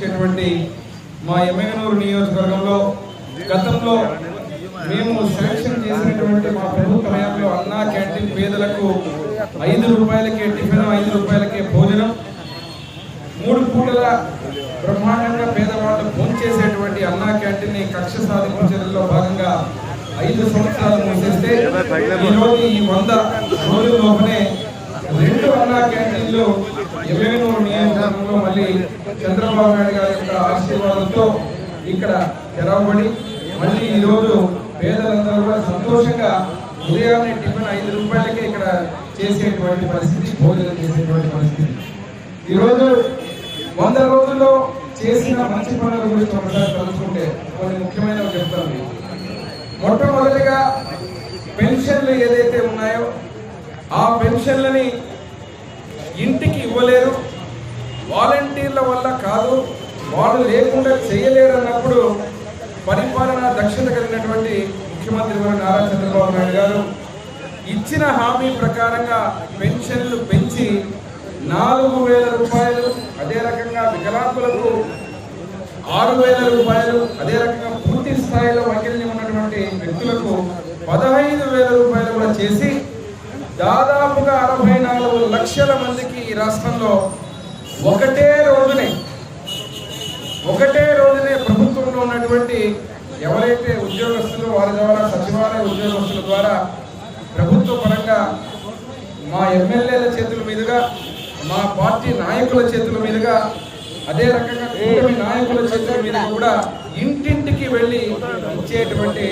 చేసినటువంటి మా ఎమ్మెగనూరు నియోజకవర్గంలో గతంలో మేము శాంక్షన్ చేసినటువంటి మా ప్రభుత్వ హయాంలో అన్నా క్యాంటీన్ పేదలకు ఐదు రూపాయలకే టిఫిన్ ఐదు రూపాయలకే భోజనం మూడు పూటల బ్రహ్మాండంగా పేదవాళ్ళు భోంచేసేటువంటి అన్నా క్యాంటీన్ని కక్ష సాధింపు చర్యల్లో భాగంగా ఐదు సంవత్సరాలు మూసేస్తే ఈ ఈ వంద రోజుల్లోపనే రెండు అన్నా క్యాంటీన్లు ఎమ్మెగనూరు నియోజకవర్గంలో మళ్ళీ చంద్రబాబు నాయుడు గారి యొక్క ఆశీర్వాదంతో ఇక్కడ తెరవబడి మళ్ళీ ఈరోజు పేదలందరూ కూడా సంతోషంగా ఉదయాన్నే టిఫిన్ ఐదు రూపాయలకే ఇక్కడ చేసేటువంటి పరిస్థితి భోజనం చేసేటువంటి పరిస్థితి. ఈరోజు వంద రోజుల్లో చేసిన మంచి పనుల గురించి ఒకసారి తలుచుకుంటే కొన్ని ముఖ్యమైనవి చెప్తాను మొట్టమొదటిగా పెన్షన్లు ఏదైతే ఉన్నాయో ఆ పెన్షన్లని వాళ్ళు లేకుండా చేయలేరు అన్నప్పుడు పరిపాలన దక్షత కలిగినటువంటి ముఖ్యమంత్రి వారు నారా చంద్రబాబు నాయుడు గారు ఇచ్చిన హామీ ప్రకారంగా పెన్షన్లు పెంచి నాలుగు వేల రూపాయలు అదే రకంగా వికలాంగులకు ఆరు వేల రూపాయలు అదే రకంగా పూర్తి స్థాయిలో వైకల్యం ఉన్నటువంటి వ్యక్తులకు పదహైదు వేల రూపాయలు కూడా చేసి దాదాపుగా అరవై నాలుగు లక్షల మందికి ఈ రాష్ట్రంలో ఒకటే రోజునే ఒకటే రోజునే ప్రభుత్వంలో ఉన్నటువంటి ఎవరైతే ఉద్యోగస్తులు వారి ద్వారా సచివాలయ ఉద్యోగస్తుల ద్వారా ప్రభుత్వ పరంగా మా ఎమ్మెల్యేల చేతుల మీదుగా మా పార్టీ నాయకుల చేతుల మీదుగా అదే రకంగా కూటమి నాయకుల చేతుల మీద కూడా ఇంటింటికి వెళ్ళి ఇచ్చేటువంటి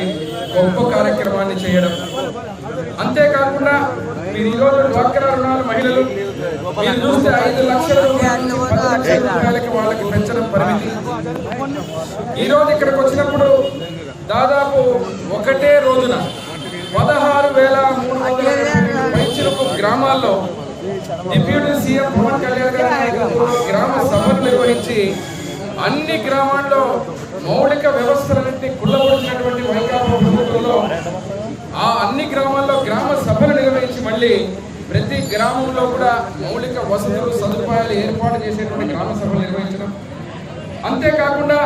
గొప్ప కార్యక్రమాన్ని చేయడం. అంతేకాకుండా మీరు ఈరోజు డ్వాక్రా రుణాలు మహిళలు. మీరు చూస్తే ఐదు లక్షల రూపాయలకి వాళ్ళకి పెంచడం పరిమితి. ఈ రోజు ఇక్కడికి వచ్చినప్పుడు దాదాపు ఒకటే రోజున పదహారు వేల మూడు వందల పైచిలకు గ్రామాల్లో డిప్యూటీ సీఎం పవన్ కళ్యాణ్ గారి గ్రామ సభలు నిర్వహించి అన్ని గ్రామాల్లో మౌలిక వ్యవస్థలన్నింటినీ కుళ్ళబడుతున్నటువంటి వైకాపా ప్రభుత్వంలో ఆ అన్ని గ్రామాల్లో గ్రామ సభలు నిర్వహించి మళ్ళీ ప్రతి గ్రామంలో కూడా మౌలిక వసతులు సదుపాయాలు ఏర్పాటు చేసేటువంటి గ్రామ సభలు నిర్వహించడం. అంతేకాకుండా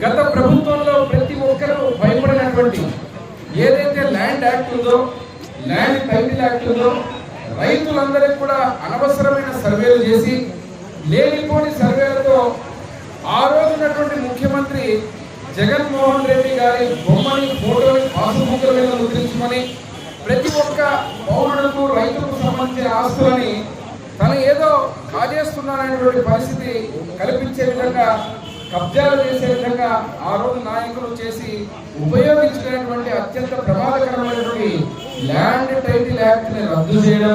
గత ప్రభుత్వంలో ప్రతి ఒక్కరూ భయపడినటువంటి ఏదైతే ల్యాండ్ యాక్ట్ ఉందో ల్యాండ్ టైటిల్ యాక్ట్ ఉందో రైతులందరికీ కూడా అనవసరమైన సర్వేలు చేసి లేనిపోని సర్వేలతో ఆ రోజున్నటువంటి ముఖ్యమంత్రి జగన్మోహన్ రెడ్డి గారి బొమ్మని ఫోటోని పాసుబుక్ల మీద ముద్రించమని ప్రతి ఒక్క పౌరులకు రైతులకు సంబంధించిన ఆస్తులని తను ఏదో కాజేస్తున్నాననేటువంటి పరిస్థితి కల్పించే విధంగా కబ్జాలు చేసే విధంగా ఆ రోజు నాయకులు చేసి ఉపయోగించుకునేటువంటి అత్యంత ప్రమాదకరమైనటువంటి ల్యాండ్ టైటిల్ యాక్ట్ని రద్దు చేయడం.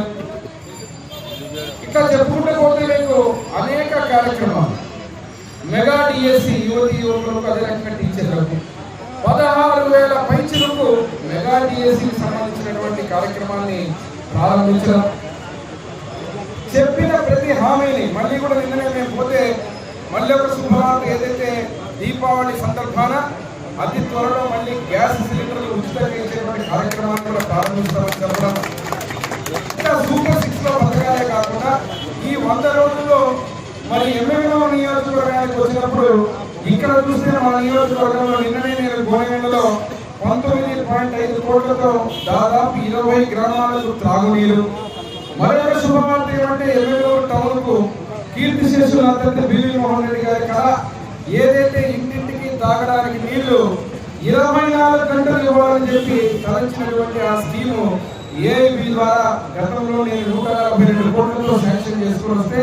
ఇట్లా చెప్పుకుంటూ పోతే మీకు అనేక కార్యక్రమాలు. మెగా డిఎస్సి యువతి యువకులకు అదే రకంగా టీచర్లకు పదహారు వేల పైచులకు మెగా సంబంధించినటువంటి కార్యక్రమాన్ని ప్రారంభించడం. చెప్పిన ప్రతి హామీని మళ్ళీ కూడా నిన్ననే మేము పోతే మళ్ళీ ఒక శుభవార్త ఏదైతే దీపావళి సందర్భాన అతి త్వరలో మళ్ళీ గ్యాస్ సిలిండర్లు ఉచితంగా ఇచ్చేటువంటి కార్యక్రమాన్ని కూడా ప్రారంభిస్తామని చెప్పడం. ఇంకా సూపర్ సిక్స్లో పథకాలే కాకుండా ఈ వంద రోజుల్లో మరి ఎమ్మెల్యే నియోజకవర్గానికి వచ్చినప్పుడు ఇక్కడ చూస్తే మా నియోజకవర్గంలో నిన్ననే నేను గోనెగండలో పంతొమ్మిది పాయింట్ ఐదు కోట్లతో దాదాపు ఇరవై గ్రామాలకు త్రాగునీరు. మరొక శుభవార్త ఏమంటే ఎమ్మెల్యే టౌన్కు కీర్తి శేషులు అత్యంత బిల్లు మోహన్ రెడ్డి గారి కళ. ఏదైతే ఇంటింటికి తాగడానికి నీళ్ళు ఇరవై నాలుగు గంటలు ఇవ్వాలని చెప్పి తలంచినటువంటి ఆ స్కీము ఏఐబి ద్వారా గతంలో నేను నూట నలభై రెండు కోట్లతో శాంక్షన్ చేసుకుని వస్తే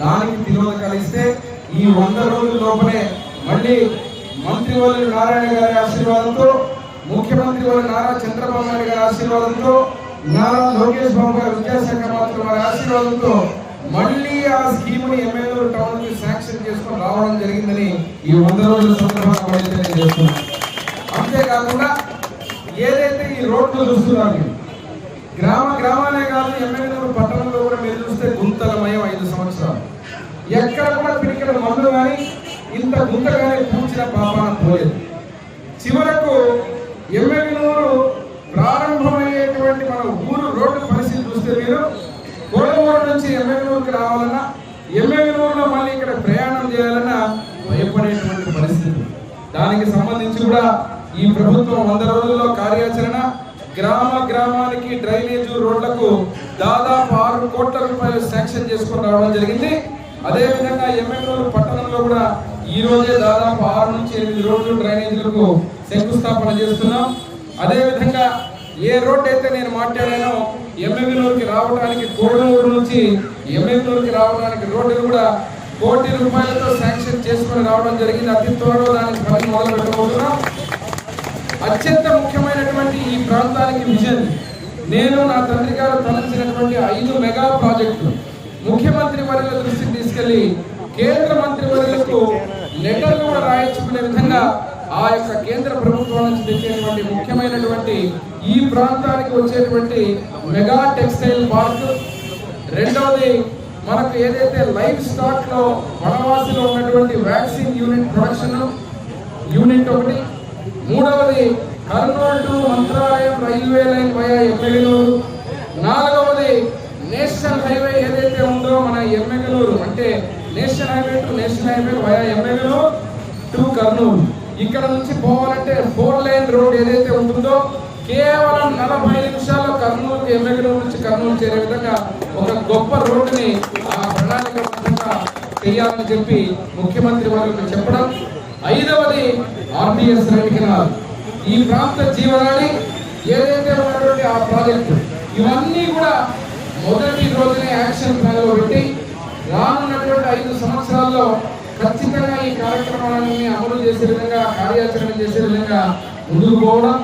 దానికి తిరోధకాలు ఇస్తే ఈ వంద రోజుల లోపలే మళ్ళీ మంత్రివల్లి నారాయణ గారి ఆశీర్వాదంతో ముఖ్యమంత్రి నారా చంద్రబాబు నాయుడు గారి ఆశీర్వాదంతో నారా లోకేష్ బాబు గారి విద్యాశాఖ మంత్రి వారి ఆశీర్వాదంతో మళ్ళీ ఆ స్కీమ్ని ఎమ్మెల్యే టౌన్కి శాంక్షన్ చేసుకొని రావడం జరిగిందని ఈ వంద రోజుల సందర్భంగా మళ్ళీ తెలియజేస్తున్నాను. అంతేకాకుండా ఏదైతే ఈ రోడ్లు చూస్తున్నారు గ్రామ గ్రామాలే కాదు ఎమ్మెల్యేలు పట్టణంలో కూడా మీరు చూస్తే గుంతలమయం ఐదు సంవత్సరాలు. ఎక్కడ కూడా పిడికిన మందులు కానీ ఇంత గుంత కానీ పూడ్చిన పాపాన పోలేదు. చివరకు ఎమ్మెల్యేలు ప్రారంభమయ్యేటువంటి మన ఊరు రోడ్డు పరిస్థితి చూస్తే మీరు కోడమూరు నుంచి ఎమ్మెల్యేకి రావాలన్నా ఎమ్మెల్యేలో మళ్ళీ ఇక్కడ ప్రయాణం చేయాలన్నా భయపడేటువంటి పరిస్థితి. దానికి సంబంధించి కూడా ఈ ప్రభుత్వం వంద రోజుల్లో కార్యాచరణ గ్రామ గ్రామానికి డ్రైనేజ్ రోడ్లకు దాదాపు ఆరు కోట్ల రూపాయలు శాంక్షన్ చేసుకొని రావడం జరిగింది. అదేవిధంగా ఎమ్మెల్యేలు పట్టణంలో కూడా ఈ రోజే దాదాపు ఆరు నుంచి ఎనిమిది రోడ్లు డ్రైనేజీలకు శంకుస్థాపన చేస్తున్నాం. అదేవిధంగా ఏ రోడ్ అయితే నేను మాట్లాడానో ఎమ్మెల్యేలూరుకి రావడానికి కోడనూరు నుంచి ఎమ్మెల్యేలూరుకి రావడానికి రోడ్డు కూడా కోటి రూపాయలతో శాంక్షన్ చేసుకొని రావడం జరిగింది. అతి త్వరలో దానికి పని మొదలు పెట్టబోతున్నాం అత్యంత ముఖ్యమైనటువంటి ఈ ప్రాంతానికి విజన్. నేను నా తండ్రి గారు తలచినటువంటి ఐదు మెగా ప్రాజెక్టులు. ముఖ్యమంత్రి వర్యుల దృష్టికి తీసుకెళ్ళి కేంద్ర మంత్రి వర్యులకు లెటర్లు కూడా రాయించుకునే విధంగా ఆ యొక్క కేంద్ర ప్రభుత్వం నుంచి తెచ్చేటువంటి ముఖ్యమైనటువంటి ఈ ప్రాంతానికి వచ్చేటువంటి మెగా టెక్స్టైల్ పార్క్. రెండవది మనకు ఏదైతే లైఫ్ స్టాక్లో వనవాసిలో ఉన్నటువంటి వ్యాక్సిన్ యూనిట్ ప్రొడక్షన్ యూనిట్ ఒకటి. మూడవది Kurnool to Mantralayam railway line via Yemmiganur నాలుగవది నేషనల్ హైవే ఏదైతే ఉందో మన ఎమ్మెగలూరు అంటే national highway to national highway via Yemmiganur to Kurnool. ఇక్కడ నుంచి పోవాలంటే ఫోర్ లైన్ రోడ్ ఏదైతే ఉంటుందో కేవలం నలభై నిమిషాల్లో కర్నూలు ఎమ్మెగనూరు నుంచి కర్నూలు చేరే విధంగా ఒక గొప్ప రోడ్డుని ఆ ప్రణాళిక చేయాలని చెప్పి ముఖ్యమంత్రి వారికి చెప్పడం. ఐదవది ఆర్డిఎస్ రైట్ కెనాల్ ఈ ప్రాంత జీవనాడి ఏదైతే ఉన్నటువంటి ఆ ప్రాజెక్టు ఇవన్నీ కూడా మొదటి రోజునే యాక్షన్ ప్లాన్లో పెట్టి రాను సంవత్సరాల్లో ఖచ్చితంగా ఈ కార్యక్రమాలన్నీ అమలు చేసే విధంగా కార్యాచరణ చేసే విధంగా ముందుకు పోవడం